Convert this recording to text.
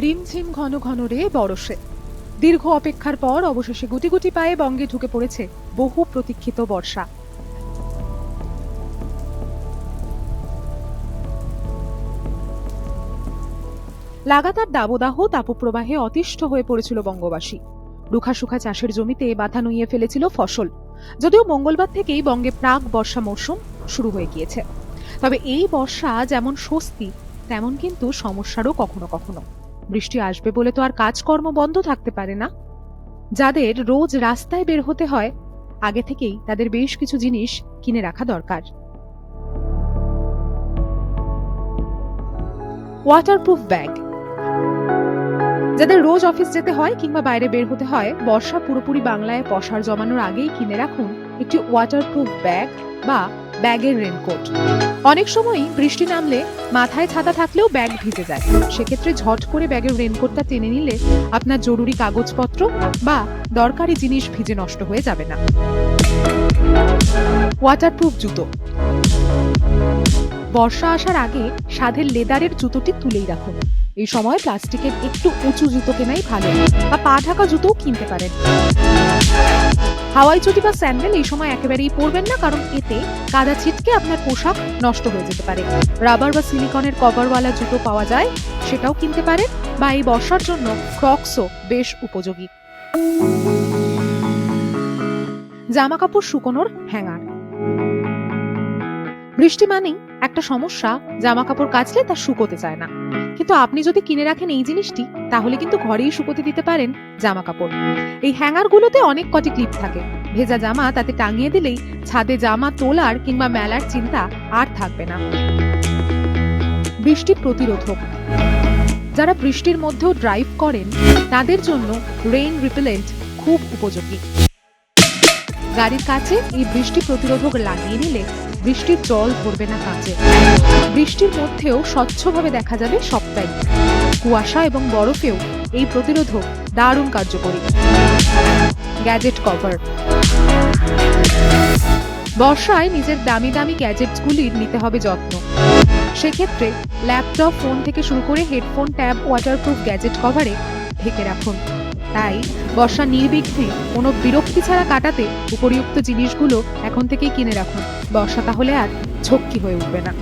ঝিমঝিম ঘন ঘন রে বরসে দীর্ঘ অপেক্ষার পর অবশেষে গুটি গুটি পায়ে বঙ্গে ঢুকে পড়েছে বহু প্রতীক্ষিত বর্ষা। লাগাতার দাবদাহ তাপপ্রবাহে অতিষ্ঠ হয়ে পড়েছিল বঙ্গবাসী। রুখা সুখা চাষের জমিতে বাধা নুইয়ে ফেলেছিল ফসল। যদিও মঙ্গলবার থেকেই বঙ্গে প্রাক বর্ষা মৌসুম শুরু হয়ে গিয়েছে। তবে এই বর্ষা যেমন স্বস্তি, তেমন কিন্তু সমস্যারও কখনো কখনো। বৃষ্টি আসবে বলে তো আর কাজকর্ম বন্ধ থাকতে পারে না। যাদের রোজ রাস্তায় বের হতে হয়, আগে থেকেই তাদের বেশ কিছু জিনিস কিনে রাখা দরকার। ওয়াটারপ্রুফ ব্যাগ যাদের রোজ অফিস যেতে হয় কিংবা বাইরে বের হতে হয়, বর্ষা পুরোপুরি বাংলায় পশার জমানোর আগেই কিনে রাখুন। একটি ওয়াটারপ্রুফ ব্যাগ বা ব্যাগের রেনকোট অনেক সময়ই বৃষ্টি নামলে মাথায় ছাতা থাকলেও ব্যাগ ভিজে যায়। সেক্ষেত্রে ঝট করে ব্যাগের রেনকোটটা টেনে নিলে আপনার জরুরি কাগজপত্র বা দরকারি জিনিস ভিজে নষ্ট হয়ে যাবে না। ওয়াটারপ্রুফ জুতো। বর্ষা আসার আগে সাধের লেদারের জুতোটি তুলেই রাখুন। এই সময় প্লাস্টিকের একটু উঁচু জুতো কেনাই ভালো। বা পা ঢাকা জুতোও কিনতে পারেন। হাওয়াই চটি বা স্যান্ডেল এই সময় একেবারেই পরবেন না, কারণ এতে কাদা ছিটকে আপনার পোশাক নষ্ট হয়ে যেতে পারে। রাবার বা সিলিকনের কভারওয়ালা জুতো পাওয়া যায়, সেটাও কিনতে পারেন, বা এই বর্ষার জন্য ক্রক্সও বেশ উপযোগী। জামা কাপড় শুকোনোর হ্যাঙ্গার। বৃষ্টি মানেই একটা সমস্যা জামা কাপড় কাচলে তা শুকোতে চায় না। কিন্তু আপনি যদি কিনে রাখেন এই জিনিসটি, তাহলে কিন্তু ঘরেই শুকোতে দিতে পারেন জামা কাপড় এই হ্যাঙ্গার গুলোতে অনেক কটি ক্লিপ থাকে। ভেজা জামা তাতে টাঙিয়ে দিলেই ছাদে জামা তোলার কিংবা মেলার চিন্তা আর থাকবে না। বৃষ্টি প্রতিরোধক। যারা বৃষ্টির মধ্যেও ড্রাইভ করেন, তাদের জন্য রেইন রিপেলেন্ট খুব উপযোগী। গাড়ির কাছে এই বৃষ্টি প্রতিরোধক লাগিয়ে নিলে বৃষ্টির জল ধরবে না কাঁচে। বৃষ্টির মধ্যেও স্বচ্ছভাবে দেখা যাবে সবটাই। কুয়াশা এবং বরফেও এই প্রতিরোধক দারুণ কার্যকরী। Gadget cover. বর্ষায় নিজের দামি দামি গ্যাজেটসগুলির নিতে হবে যত্ন। সেক্ষেত্রে ল্যাপটপ, ফোন থেকে শুরু করে হেডফোন, ট্যাব, ওয়াটারপ্রুফ গ্যাজেট কভারে ঢেকে রাখুন। তাই বর্ষা নির্বিঘ্নে কোনো বিরক্তি ছাড়া কাটাতে উপরিউক্ত জিনিসগুলো এখন থেকেই কিনে রাখুন। বর্ষা তাহলে আর ঝক্কি হয়ে উঠবে না।